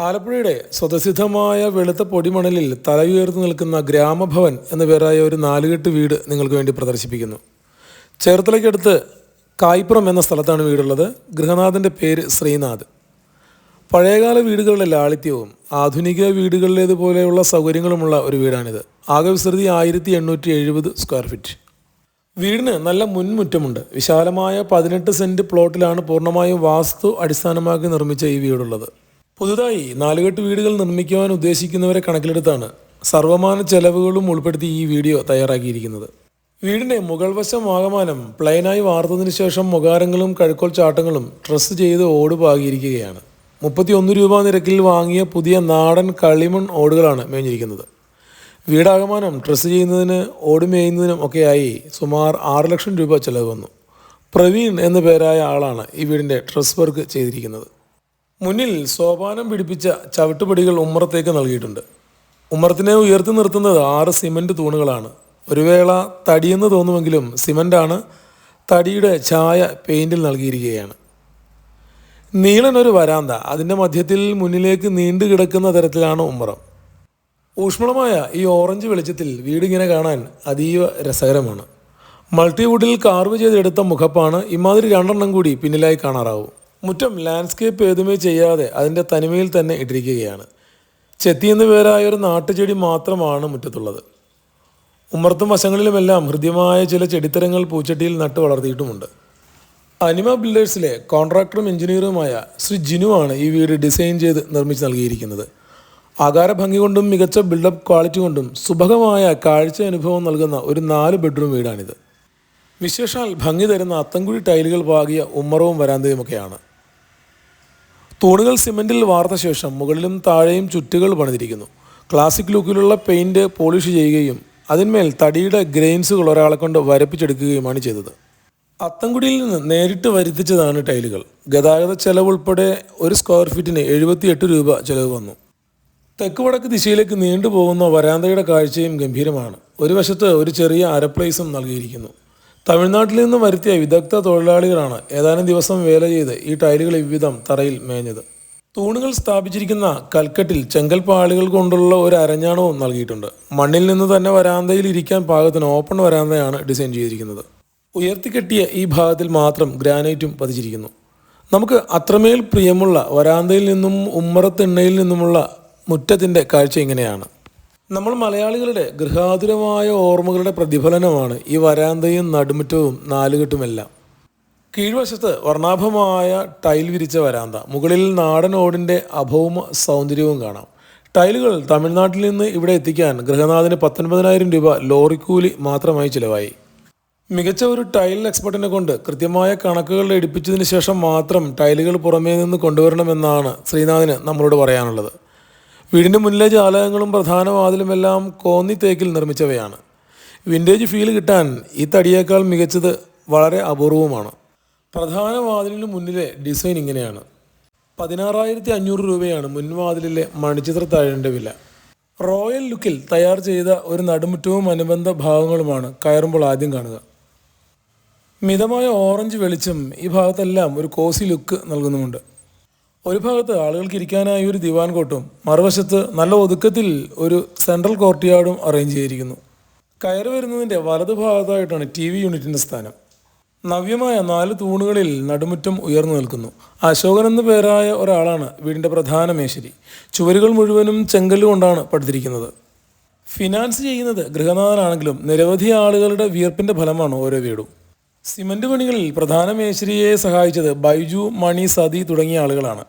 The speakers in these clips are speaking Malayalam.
ആലപ്പുഴയുടെ സ്വതസിദ്ധമായ വെളുത്ത പൊടിമണലിൽ തലയുയർന്നു നിൽക്കുന്ന ഗ്രാമഭവൻ എന്ന പേരായ ഒരു നാലുകെട്ട് വീട് നിങ്ങൾക്ക് വേണ്ടി പ്രദർശിപ്പിക്കുന്നു. ചേർത്തലയ്ക്കടുത്ത് കായ്പുറം എന്ന സ്ഥലത്താണ് വീടുള്ളത്. ഗൃഹനാഥന്റെ പേര് ശ്രീനാഥ്. പഴയകാല വീടുകളുടെ ലാളിത്യവും ആധുനിക വീടുകളിലേതുപോലെയുള്ള സൗകര്യങ്ങളുമുള്ള ഒരു വീടാണിത്. ആകെ വിസ്തൃതി ആയിരത്തി എണ്ണൂറ്റി എഴുപത് സ്ക്വയർ ഫീറ്റ്. വീടിന് നല്ല മുൻമുറ്റമുണ്ട്. വിശാലമായ പതിനെട്ട് സെന്റ് പ്ലോട്ടിലാണ് പൂർണമായും വാസ്തു അടിസ്ഥാനമാക്കി നിർമ്മിച്ച ഈ വീടുള്ളത്. പുതുതായി നാലുകെട്ട് വീടുകൾ നിർമ്മിക്കുവാൻ ഉദ്ദേശിക്കുന്നവരെ കണക്കിലെടുത്താണ് സർവമാന ചെലവുകളും ഉൾപ്പെടുത്തി ഈ വീഡിയോ തയ്യാറാക്കിയിരിക്കുന്നത്. വീടിന്റെ മുകൾ വശം പ്ലെയിനായി വാർത്തതിനു ശേഷം മുഖാരങ്ങളും കഴുക്കോൽ ചാട്ടങ്ങളും ഡ്രസ്സ് ചെയ്ത് ഓട് പാകിയിരിക്കുകയാണ്. മുപ്പത്തിയൊന്ന് രൂപ നിരക്കിൽ വാങ്ങിയ പുതിയ നാടൻ കളിമൺ ഓടുകളാണ് മേഞ്ഞിരിക്കുന്നത്. വീടാകമാനം ഡ്രസ്സ് ചെയ്യുന്നതിന് ഓട് മേയുന്നതിനും ഒക്കെയായി സുമാർ ആറ് ലക്ഷം രൂപ ചിലവ് വന്നു. പ്രവീൺ എന്ന പേരായ ആളാണ് ഈ വീടിന്റെ ഡ്രസ് വർക്ക് ചെയ്തിരിക്കുന്നത്. മുന്നിൽ സോപാനം പിടിപ്പിച്ച ചവിട്ടുപടികൾ ഉമ്മറത്തേക്ക് നൽകിയിട്ടുണ്ട്. ഉമ്മറത്തിനെ ഉയർത്തി നിർത്തുന്നത് ആറ് സിമന്റ് തൂണുകളാണ്. ഒരു വേള തടിയെന്ന് തോന്നുമെങ്കിലും സിമന്റാണ് തടിയുടെ ഛായ പെയിന്റിൽ നൽകിയിരിക്കുകയാണ്. നീളൻ ഒരു വരാന്ത അതിന്റെ മധ്യത്തിൽ മുന്നിലേക്ക് നീണ്ടു കിടക്കുന്ന തരത്തിലാണ് ഉമ്മറം. ഊഷ്മളമായ ഈ ഓറഞ്ച് വെളിച്ചത്തിൽ വീടിങ്ങനെ കാണാൻ അതീവ രസകരമാണ്. മൾട്ടിവുഡിൽ കാർവ് ചെയ്തെടുത്ത മുഖപ്പാണ് ഇമാതിരി രണ്ടെണ്ണം കൂടി പിന്നിലായി കാണാറാവും. മുറ്റം ലാൻഡ്സ്കേപ്പ് ഏതുമേ ചെയ്യാതെ അതിന്റെ തനിമയിൽ തന്നെ ഇട്ടിരിക്കുകയാണ്. ചെത്തി എന്ന പേരായ ഒരു നാട്ടുചെടി മാത്രമാണ് മുറ്റത്തുള്ളത്. ഉമ്മർത്തും വശങ്ങളിലുമെല്ലാം ഹൃദ്യമായ ചില ചെടിത്തരങ്ങൾ പൂച്ചട്ടിയിൽ നട്ട് വളർത്തിയിട്ടുമുണ്ട്. അനിമ ബിൽഡേഴ്സിലെ കോൺട്രാക്ടറും എഞ്ചിനീയറുമായ ശ്രീ ജിനുവാണ് ഈ വീട് ഡിസൈൻ ചെയ്ത് നിർമ്മിച്ച് നൽകിയിരിക്കുന്നത്. ആകാര ഭംഗി കൊണ്ടും മികച്ച ബിൽഡപ്പ് ക്വാളിറ്റി കൊണ്ടും സുഭകമായ കാഴ്ച അനുഭവം നൽകുന്ന ഒരു നാല് ബെഡ്റൂം വീടാണിത്. വിശേഷാൽ ഭംഗി തരുന്ന അത്തംകുഴി ടൈലുകൾ പാകിയ ഉമ്മറവും വരാന്തയുമൊക്കെയാണ്. തൂണുകൾ സിമെന്റിൽ വാർത്ത ശേഷം മുകളിലും താഴെയും ചുറ്റുകൾ പണിതിരിക്കുന്നു. ക്ലാസിക് ലുക്കിലുള്ള പെയിന്റ് പോളിഷ് ചെയ്യുകയും അതിന്മേൽ തടിയുടെ ഗ്രെയിൻസുകൾ ഒരാളെ കൊണ്ട് വരപ്പിച്ചെടുക്കുകയുമാണ് ചെയ്തത്. അത്തംകുടിയിൽ നിന്ന് നേരിട്ട് വരുത്തിച്ചതാണ് ടൈലുകൾ. ഗതാഗത ചെലവ് ഉൾപ്പെടെ ഒരു സ്ക്വയർ ഫീറ്റിന് എഴുപത്തിയെട്ട് രൂപ ചെലവ് വന്നു. തെക്ക് വടക്ക് ദിശയിലേക്ക് നീണ്ടുപോകുന്ന വരാന്തയുടെ കാഴ്ചയും ഗംഭീരമാണ്. ഒരു വശത്ത് ഒരു ചെറിയ അരപ്ലേസും നൽകിയിരിക്കുന്നു. തമിഴ്നാട്ടിൽ നിന്ന് വരുത്തിയ വിദഗ്ധ തൊഴിലാളികളാണ് ഏതാനും ദിവസം വേല ചെയ്ത് ഈ ടൈലുകൾ ഇவ்விധം തറയിൽ മേഞ്ഞത്. തൂണുകൾ സ്ഥാപിച്ചിരിക്കുന്ന കൽക്കട്ടിൽ ചെങ്കൽപ്പാളികൾ കൊണ്ടുള്ള ഒരു അരഞ്ഞാണവും നൽകിയിട്ടുണ്ട്. മണ്ണിൽ നിന്ന് തന്നെ വരാന്തയിൽ ഇരിക്കാൻ പാകത്തിന് ഓപ്പൺ വരാന്തയാണ് ഡിസൈൻ ചെയ്തിരിക്കുന്നത്. ഉയർത്തിക്കെട്ടിയ ഈ ഭാഗത്തിൽ മാത്രം ഗ്രാനൈറ്റും പതിച്ചിരിക്കുന്നു. നമുക്ക് അത്രമേൽ പ്രിയമുള്ള വരാന്തയിൽ നിന്നും ഉമ്മറത്തിണ്ണയിൽ നിന്നുമുള്ള മുറ്റത്തിന്റെ കാഴ്ച ഇങ്ങനെയാണ്. നമ്മൾ മലയാളികളുടെ ഗൃഹാതുരമായ ഓർമ്മകളുടെ പ്രതിഫലനമാണ് ഈ വരാന്തയും നടുമുറ്റവും നാലുകെട്ടുമെല്ലാം. കീഴ്വശത്ത് വർണാഭമായ ടൈൽ വിരിച്ച വരാന്ത. മുകളിൽ നാടൻ ഓടിന്റെ അഭൗമ സൗന്ദര്യവും കാണാം. ടൈലുകൾ തമിഴ്നാട്ടിൽ നിന്ന് ഇവിടെ എത്തിക്കാൻ ഗൃഹനാഥന് പത്തൊൻപതിനായിരം രൂപ ലോറിക്കൂലി മാത്രമായി ചിലവായി. മികച്ച ഒരു ടൈൽ എക്സ്പെർട്ടിനെ കൊണ്ട് കൃത്യമായ കണക്കുകൾ എടുപ്പിച്ചതിന് ശേഷം മാത്രം ടൈലുകൾ പുറമേ നിന്ന് കൊണ്ടുവരണമെന്നാണ് ശ്രീനാഥിന് നമ്മളോട് പറയാനുള്ളത്. വീടിന്റെ മുന്നിലെ ജാലകങ്ങളും പ്രധാന വാതിലുമെല്ലാം കോന്നി തേക്കിൽ നിർമ്മിച്ചവയാണ്. വിന്റേജ് ഫീൽ കിട്ടാൻ ഈ തടിയേക്കാൾ മികച്ചത് വളരെ അപൂർവമാണ് പ്രധാന വാതിലിന് മുന്നിലെ ഡിസൈൻ ഇങ്ങനെയാണ്. പതിനാറായിരത്തി അഞ്ഞൂറ് രൂപയാണ് മുൻവാതിലിലെ മണിച്ചിത്ര താഴേണ്ട വില. റോയൽ ലുക്കിൽ തയ്യാർ ചെയ്ത ഒരു നടുമുറ്റവും അനുബന്ധ ഭാഗങ്ങളുമാണ് കയറുമ്പോൾ ആദ്യം കാണുക. മിതമായ ഓറഞ്ച് വെളിച്ചം ഈ ഭാഗത്തെല്ലാം ഒരു കോസി ലുക്ക് നൽകുന്നുമുണ്ട്. ഒരു ഭാഗത്ത് ആളുകൾക്ക് ഇരിക്കാനായി ഒരു ദിവാൻ കോട്ടും മറുവശത്ത് നല്ല ഒതുക്കത്തിൽ ഒരു സെൻട്രൽ കോർട്ട്യാർഡും അറേഞ്ച് ചെയ്തിരിക്കുന്നു. കയറി വരുന്നതിന്റെ വലതു ഭാഗത്തായിട്ടാണ് ടി വി യൂണിറ്റിന്റെ സ്ഥാനം. നവ്യമായ നാല് തൂണുകളിൽ നടുമുറ്റം ഉയർന്നു നിൽക്കുന്നു. അശോകൻ എന്ന പേരായ ഒരാളാണ് വീടിന്റെ പ്രധാന മേശരി. ചുവരുകൾ മുഴുവനും ചെങ്കല്ല് കൊണ്ടാണ് പടുത്തിരിക്കുന്നത്. ഫിനാൻസ് ചെയ്യുന്നത് ഗൃഹനാഥനാണെങ്കിലും നിരവധി ആളുകളുടെ വിയർപ്പിന്റെ ഫലമാണ് ഓരോ വീടും. സിമന്റ് പണികളിൽ പ്രധാന മേശ്രിയെ സഹായിച്ചത് ബൈജു മണി സതി തുടങ്ങിയ ആളുകളാണ്.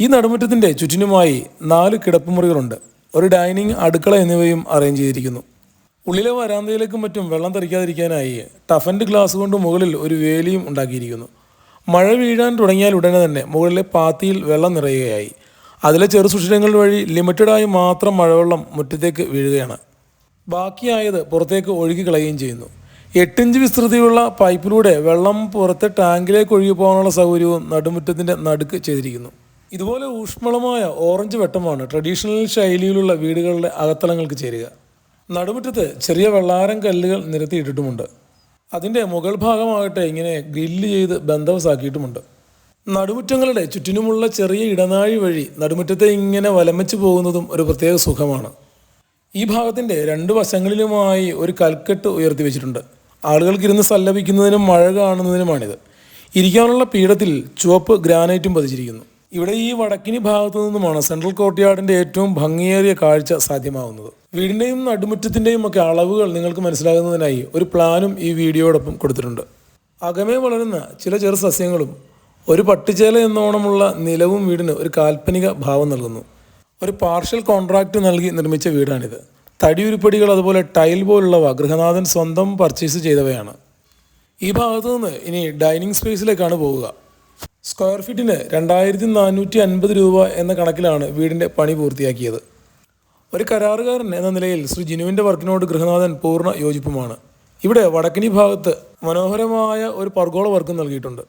ഈ നടുമുറ്റത്തിന്റെ ചുറ്റിനുമായി നാല് കിടപ്പുമുറികളുണ്ട്. ഒരു ഡൈനിങ് അടുക്കള എന്നിവയും അറേഞ്ച് ചെയ്തിരിക്കുന്നു. ഉള്ളിലെ വരാന്തയിലേക്കും മറ്റും വെള്ളം തെറിക്കാതിരിക്കാനായി ടഫൻഡ് ഗ്ലാസ് കൊണ്ട് മുകളിൽ ഒരു വേലിയും ഉണ്ടാക്കിയിരിക്കുന്നു. മഴ വീഴാൻ തുടങ്ങിയാൽ ഉടനെ തന്നെ മുകളിലെ പാത്തിയിൽ വെള്ളം നിറയുകയായി. അതിലെ ചെറു സുഷിരങ്ങൾ വഴി ലിമിറ്റഡായി മാത്രം മഴവെള്ളം മുറ്റത്തേക്ക് വീഴുകയാണ്. ബാക്കിയായത് പുറത്തേക്ക് ഒഴുകി കളയുകയും ചെയ്യുന്നു. എട്ടിഞ്ച് വിസ്തൃതിയുള്ള പൈപ്പിലൂടെ വെള്ളം പുറത്ത് ടാങ്കിലേക്ക് ഒഴുകി പോകാനുള്ള സൗകര്യവും നടുമുറ്റത്തിന്റെ നടുക്ക് ചെയ്തിരിക്കുന്നു. ഇതുപോലെ ഊഷ്മളമായ ഓറഞ്ച് വെട്ടമാണ് ട്രഡീഷണൽ ശൈലിയിലുള്ള വീടുകളുടെ അകത്തളങ്ങൾക്ക് ചേരുക. നടുമുറ്റത്ത് ചെറിയ വെള്ളാരം കല്ലുകൾ നിരത്തിയിട്ടിട്ടുമുണ്ട്. അതിന്റെ മുകൾ ഭാഗമാകട്ടെ ഇങ്ങനെ ഗ്രില്ല് ചെയ്ത് ബന്ധവസാക്കിയിട്ടുമുണ്ട്. നടുമുറ്റങ്ങളുടെ ചുറ്റിനുമുള്ള ചെറിയ ഇടനാഴി വഴി നടുമുറ്റത്തെ ഇങ്ങനെ വലമിച്ച് പോകുന്നതും ഒരു പ്രത്യേക സുഖമാണ്. ഈ ഭാഗത്തിന്റെ രണ്ട് വശങ്ങളിലുമായി ഒരു കൽക്കെട്ട് ഉയർത്തി വെച്ചിട്ടുണ്ട്. ആളുകൾക്ക് ഇരുന്ന് സല്ലപിക്കുന്നതിനും മഴ കാണുന്നതിനുമാണിത്. ഇരിക്കാനുള്ള പീഠത്തിൽ ചുവപ്പ് ഗ്രാനൈറ്റും പതിച്ചിരിക്കുന്നു. ഇവിടെ ഈ വടക്കിനി ഭാഗത്തു നിന്നുമാണ് സെൻട്രൽ കോർട്ട്യാർഡിന്റെ ഏറ്റവും ഭംഗിയേറിയ കാഴ്ച സാധ്യമാവുന്നത്. വീടിന്റെയും നടുമുറ്റത്തിന്റെയും ഒക്കെ അളവുകൾ നിങ്ങൾക്ക് മനസ്സിലാകുന്നതിനായി ഒരു പ്ലാനും ഈ വീഡിയോടൊപ്പം കൊടുത്തിട്ടുണ്ട്. അകമേ വളരുന്ന ചില ചെറു സസ്യങ്ങളും ഒരു പട്ടിച്ചേല എന്നോണമുള്ള നിലവും വീടിന് ഒരു കാൽപ്പനിക ഭാവം നൽകുന്നു. ഒരു പാർഷ്യൽ കോൺട്രാക്റ്റ് നൽകി നിർമ്മിച്ച വീടാണിത്. തടിയുരുപ്പടികൾ അതുപോലെ ടൈൽ പോലുള്ളവ ഗൃഹനാഥൻ സ്വന്തം പർച്ചേസ് ചെയ്തവയാണ്. ഈ ഭാഗത്തു നിന്ന് ഇനി ഡൈനിങ് സ്പേസിലേക്കാണ് പോവുക. സ്ക്വയർ ഫീറ്റിന് രണ്ടായിരത്തി നാനൂറ്റി അൻപത് രൂപ എന്ന കണക്കിലാണ് വീടിന്റെ പണി പൂർത്തിയാക്കിയത്. ഒരു കരാറുകാരൻ എന്ന നിലയിൽ ശ്രീ ജിനുവിന്റെ വർക്കിനോട് ഗൃഹനാഥൻ പൂർണ യോജിപ്പുമാണ്. ഇവിടെ വടക്കിനി ഭാഗത്ത് മനോഹരമായ ഒരു പർഗോള വർക്കും നൽകിയിട്ടുണ്ട്.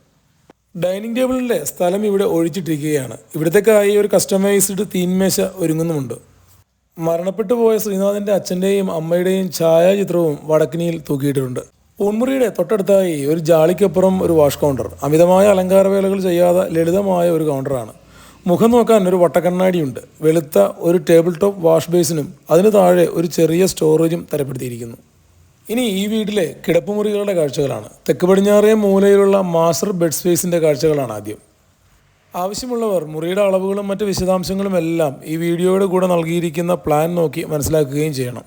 ഡൈനിങ് ടേബിളിന്റെ സ്ഥലം ഇവിടെ ഒഴിച്ചിട്ടിരിക്കുകയാണ്. ഇവിടത്തേക്കായി ഒരു കസ്റ്റമൈസ്ഡ് തീൻമേശ ഒരുങ്ങുന്നുമുണ്ട്. മരണപ്പെട്ടു പോയ ശ്രീനാഥിന്റെ അച്ഛന്റെയും അമ്മയുടെയും ഛായാചിത്രവും വടക്കിനിയിൽ തൂക്കിയിട്ടുണ്ട് പൂൺമുറിയുടെ തൊട്ടടുത്തായി ഒരു ജാളിക്കപ്പുറം ഒരു വാഷ് കൗണ്ടർ. അമിതമായ അലങ്കാരവേലകൾ ചെയ്യാതെ ലളിതമായ ഒരു കൗണ്ടറാണ്. മുഖം നോക്കാൻ ഒരു വട്ടക്കണ്ണാടിയുണ്ട്. വെളുത്ത ഒരു ടേബിൾ ടോപ്പ് വാഷ് ബേസിനും അതിന് താഴെ ഒരു ചെറിയ സ്റ്റോറേജും തരപ്പെടുത്തിയിരിക്കുന്നു. ഇനി ഈ വീട്ടിലെ കിടപ്പുമുറികളുടെ കാഴ്ചകളാണ്. തെക്ക് പടിഞ്ഞാറേ മൂലയിലുള്ള മാസ്റ്റർ ബെഡ് സ്പേസിന്റെ കാഴ്ചകളാണ് ആദ്യം. ആവശ്യമുള്ളവർ മുറിയുടെ അളവുകളും മറ്റ് വിശദാംശങ്ങളും എല്ലാം ഈ വീഡിയോയുടെ കൂടെ നൽകിയിരിക്കുന്ന പ്ലാൻ നോക്കി മനസ്സിലാക്കുകയും ചെയ്യണം.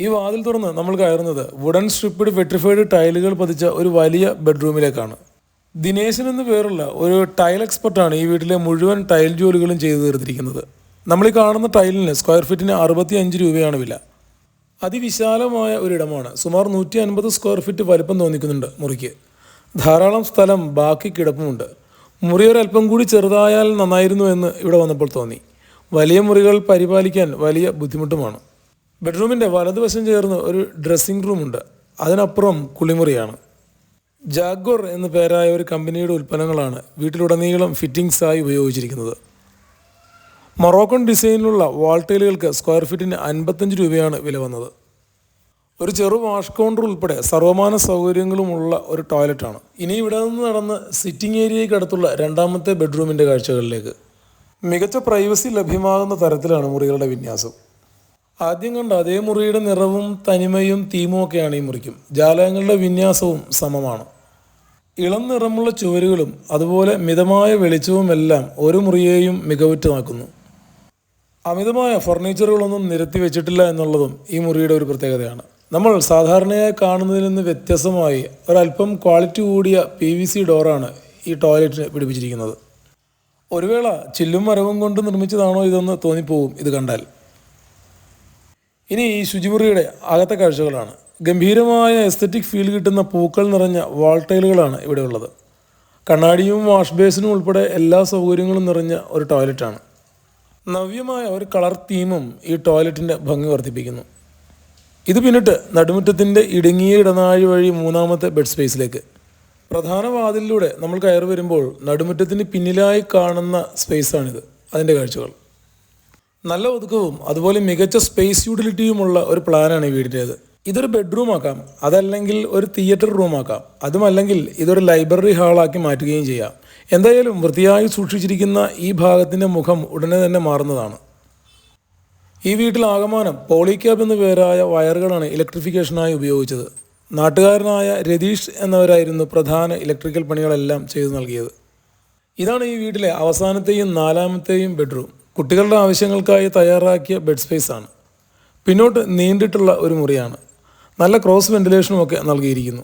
ഈ വാതിൽ തുറന്ന് നമ്മൾ കയറുന്നത് വുഡൻ സ്ട്രിപ്പിഡ് വെട്രിഫൈഡ് ടൈലുകൾ പതിച്ച ഒരു വലിയ ബെഡ്റൂമിലേക്കാണ് ദിനേശൻ എന്ന് പേരുള്ള ഒരു ടൈൽ എക്സ്പെർട്ടാണ് ഈ വീട്ടിലെ മുഴുവൻ ടൈൽ ജോലികളും ചെയ്തു തീർത്തിരിക്കുന്നത്. നമ്മൾ ഈ കാണുന്ന ടൈലിന് സ്ക്വയർ ഫീറ്റിന് അറുപത്തി അഞ്ച് രൂപയാണ് വില. അതിവിശാലമായ ഒരിടമാണ്. സുമാർ നൂറ്റി അൻപത് സ്ക്വയർ ഫീറ്റ് വലിപ്പം തോന്നിക്കുന്നുണ്ട് മുറിക്ക്. ധാരാളം സ്ഥലം ബാക്കി കിടപ്പുമുണ്ട്. മുറി ഒരല്പം കൂടി ചെറുതായാൽ നന്നായിരുന്നു എന്ന് ഇവിടെ വന്നപ്പോൾ തോന്നി. വലിയ മുറികൾ പരിപാലിക്കാൻ വലിയ ബുദ്ധിമുട്ടുമാണ്. ബെഡ്റൂമിന്റെ വലതുവശം ചേർന്ന് ഒരു ഡ്രസ്സിംഗ് റൂമുണ്ട്. അതിനപ്പുറം കുളിമുറിയാണ്. ജാഗോർ എന്ന് പേരായ ഒരു കമ്പനിയുടെ ഉൽപ്പന്നങ്ങളാണ് വീട്ടിലുടനീളം ഫിറ്റിംഗ്സായി ഉപയോഗിച്ചിരിക്കുന്നത്. മൊറോക്കൺ ഡിസൈനിലുള്ള വാൾ ടൈലുകൾക്ക് സ്ക്വയർ ഫീറ്റിന് അൻപത്തഞ്ച് രൂപയാണ് വില വന്നത്. ഒരു ചെറു വാഷ് കൗണ്ടർ ഉൾപ്പെടെ സർവമാന സൗകര്യങ്ങളുമുള്ള ഒരു ടോയ്ലറ്റാണ്. ഇനി ഇവിടെ നിന്ന് നടന്ന് സിറ്റിംഗ് ഏരിയയ്ക്ക് അടുത്തുള്ള രണ്ടാമത്തെ ബെഡ്റൂമിന്റെ കാഴ്ചകളിലേക്ക്. മികച്ച പ്രൈവസി ലഭ്യമാകുന്ന തരത്തിലാണ് മുറികളുടെ വിന്യാസം. ആദ്യം കണ്ട അതേ മുറിയുടെ നിറവും തനിമയും തീമും ഒക്കെയാണ് ഈ മുറിക്കും. ജാലകങ്ങളുടെ വിന്യാസവും സമമാണ്. ഇളം നിറമുള്ള ചുവരുകളും അതുപോലെ മിതമായ വെളിച്ചവും എല്ലാം ഒരു മുറിയെയും മികവുറ്റമാക്കുന്നു. അമിതമായ ഫർണിച്ചറുകളൊന്നും നിരത്തി വെച്ചിട്ടില്ല എന്നുള്ളതും ഈ മുറിയുടെ ഒരു പ്രത്യേകതയാണ്. നമ്മൾ സാധാരണയായി കാണുന്നതിൽ നിന്ന് വ്യത്യസ്തമായി ഒരല്പം ക്വാളിറ്റി കൂടിയ പി വി സി ഡോറാണ് ഈ ടോയ്ലറ്റിന് പിടിപ്പിച്ചിരിക്കുന്നത്. ഒരുവേള ചില്ലും മരവും കൊണ്ട് നിർമ്മിച്ചതാണോ ഇതെന്ന് തോന്നിപ്പോവും ഇത് കണ്ടാൽ. ഇനി ഈ ശുചിമുറിയുടെ അകത്തെ കാഴ്ചകളാണ്. ഗംഭീരമായ എസ്തറ്റിക് ഫീൽ കിട്ടുന്ന പൂക്കൾ നിറഞ്ഞ വാൾ ടൈലുകളാണ് ഇവിടെ ഉള്ളത്. കണ്ണാടിയും വാഷ് ബേസിനും ഉൾപ്പെടെ എല്ലാ സൗകര്യങ്ങളും നിറഞ്ഞ ഒരു ടോയ്ലറ്റാണ്. നവ്യമായ ഒരു കളർ തീമും ഈ ടോയ്ലറ്റിന്റെ ഭംഗി വർദ്ധിപ്പിക്കുന്നു. ഇത് പിന്നിട്ട് നടുമുറ്റത്തിന്റെ ഇടുങ്ങിയ ഇടനാഴി വഴി മൂന്നാമത്തെ ബെഡ് സ്പേസിലേക്ക് പ്രധാന വാതിലിലൂടെ നമ്മൾ കയറി വരുമ്പോൾ നടുമുറ്റത്തിന് പിന്നിലായി കാണുന്ന സ്പേസാണിത് അതിന്റെ കാഴ്ചകൾ. നല്ല ഒതുക്കവും അതുപോലെ മികച്ച സ്പേസ് യൂട്ടിലിറ്റിയുമുള്ള ഒരു പ്ലാനാണ് ഈ വീടിന്റേത്. ഇതൊരു ബെഡ്റൂം ആക്കാം അതല്ലെങ്കിൽ ഒരു തിയേറ്റർ റൂം ആക്കാം അതുമല്ലെങ്കിൽ ഇതൊരു ലൈബ്രറി ഹാളാക്കി മാറ്റുകയും ചെയ്യാം. എന്തായാലും വൃത്തിയായി സൂക്ഷിച്ചിരിക്കുന്ന ഈ ഭാഗത്തിന്റെ മുഖം ഉടനെ തന്നെ മാറുന്നതാണ്. ഈ വീട്ടിൽ ആകമാനം പോളിക്യാബ് എന്ന പേരായ വയറുകളാണ് ഇലക്ട്രിഫിക്കേഷനായി ഉപയോഗിച്ചത്. നാട്ടുകാരനായ രതീഷ് എന്നവരായിരുന്നു പ്രധാന ഇലക്ട്രിക്കൽ പണികളെല്ലാം ചെയ്തു നൽകിയത്. ഇതാണ് ഈ വീട്ടിലെ അവസാനത്തെയും നാലാമത്തെയും ബെഡ്റൂം കുട്ടികളുടെ ആവശ്യങ്ങൾക്കായി തയ്യാറാക്കിയ ബെഡ് സ്പേസ് ആണ്. പിന്നോട്ട് നീണ്ടിട്ടുള്ള ഒരു മുറിയാണ്. നല്ല ക്രോസ് വെന്റിലേഷനും ഒക്കെ നൽകിയിരിക്കുന്നു.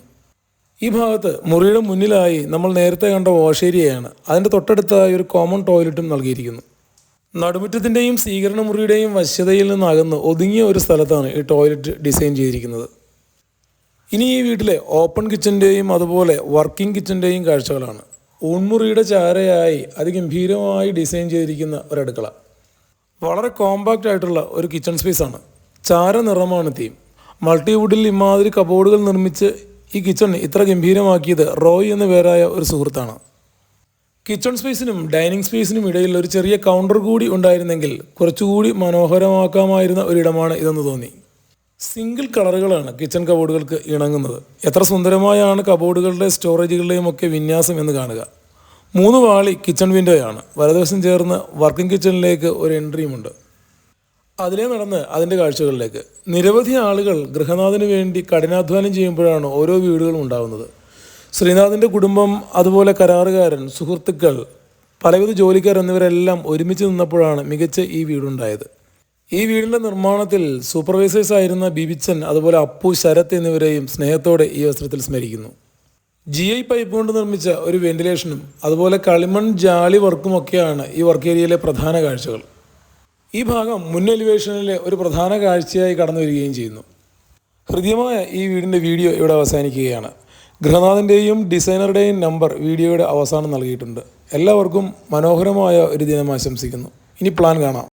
ഈ ഭാഗത്ത് മുറിയുടെ മുന്നിലായി നമ്മൾ നേരത്തെ കണ്ട വാഷ് അതിന്റെ തൊട്ടടുത്തായി ഒരു കോമൺ ടോയ്ലറ്റും നൽകിയിരിക്കുന്നു. നടുമുറ്റത്തിന്റെയും സ്വീകരണ മുറിയുടെയും വശ്യതയിൽ നിന്നകന്ന് ഒതുങ്ങിയ ഒരു സ്ഥലത്താണ് ഈ ടോയ്ലറ്റ് ഡിസൈൻ ചെയ്തിരിക്കുന്നത്. ഇനി ഈ വീട്ടിലെ ഓപ്പൺ കിച്ചന്റെയും അതുപോലെ വർക്കിംഗ് കിച്ചന്റെയും കാഴ്ചകളാണ്. ഊൺമുറിയുടെ ചാരയായി അതിഗംഭീരമായി ഡിസൈൻ ചെയ്തിരിക്കുന്ന ഒരു അടുക്കള. വളരെ കോമ്പാക്റ്റ് ആയിട്ടുള്ള ഒരു കിച്ചൺ സ്പേസാണ് ചാര നിറമാണ് തീം മൾട്ടിവുഡിൽ ഇമാതിരി കബോർഡുകൾ നിർമ്മിച്ച് ഈ കിച്ചൺ ഇത്ര ഗംഭീരമാക്കിയത് റോയ് എന്ന പേരായ ഒരു സുഹൃത്താണ്. കിച്ചൺ സ്പേസിനും ഡൈനിങ് സ്പേസിനും ഇടയിൽ ഒരു ചെറിയ കൗണ്ടർ കൂടി ഉണ്ടായിരുന്നെങ്കിൽ കുറച്ചുകൂടി മനോഹരമാക്കാമായിരുന്ന ഒരിടമാണ് ഇതെന്ന് തോന്നി. സിംഗിൾ കളറുകളാണ് കിച്ചൺ കബോർഡുകൾക്ക് ഇണങ്ങുന്നത്. എത്ര സുന്ദരമായാണ് കബോർഡുകളുടെ സ്റ്റോറേജുകളുടെയും ഒക്കെ വിന്യാസം എന്ന് കാണുക. മൂന്ന് വാളി കിച്ചൺ വിൻഡോയാണ് വലതുവശം ചേർന്ന് വർക്കിംഗ് കിച്ചണിലേക്ക് ഒരു എൻട്രിയുമുണ്ട് അതിലേ നടന്ന് അതിന്റെ കാഴ്ചകളിലേക്ക്. നിരവധി ആളുകൾ ഗൃഹനാഥന് വേണ്ടി കഠിനാധ്വാനം ചെയ്യുമ്പോഴാണ് ഓരോ വീടുകളും ഉണ്ടാകുന്നത് ശ്രീനാഥിന്റെ കുടുംബം അതുപോലെ കരാറുകാരൻ സുഹൃത്തുക്കൾ പലവിധ ജോലിക്കാർ എന്നിവരെല്ലാം ഒരുമിച്ച് നിന്നപ്പോഴാണ് മികച്ച ഈ വീടുണ്ടായത്. ഈ വീടിന്റെ നിർമ്മാണത്തിൽ സൂപ്പർവൈസേഴ്സ് ആയിരുന്ന ബിബിച്ചൻ അതുപോലെ അപ്പു ശരത് എന്നിവരെയും സ്നേഹത്തോടെ ഈ അവസരത്തിൽ സ്മരിക്കുന്നു. ജി ഐ പൈപ്പ് കൊണ്ട് നിർമ്മിച്ച ഒരു വെന്റിലേഷനും അതുപോലെ കളിമൺ ജാളി വർക്കും ഒക്കെയാണ് ഈ വർക്ക് ഏരിയയിലെ പ്രധാന കാഴ്ചകൾ. ഈ ഭാഗം മുൻ എലിവേഷനിലെ ഒരു പ്രധാന കാഴ്ചയായി കടന്നു വരികയും ചെയ്യുന്നു. ഹൃദ്യമായ ഈ വീടിന്റെ വീഡിയോ ഇവിടെ അവസാനിക്കുകയാണ്. ഗൃഹനാഥന്റെയും ഡിസൈനറുടെയും നമ്പർ വീഡിയോയുടെ അവസാനം നൽകിയിട്ടുണ്ട്. എല്ലാവർക്കും മനോഹരമായ ഒരു ദിനം ആശംസിക്കുന്നു. ഇനി പ്ലാൻ കാണാം.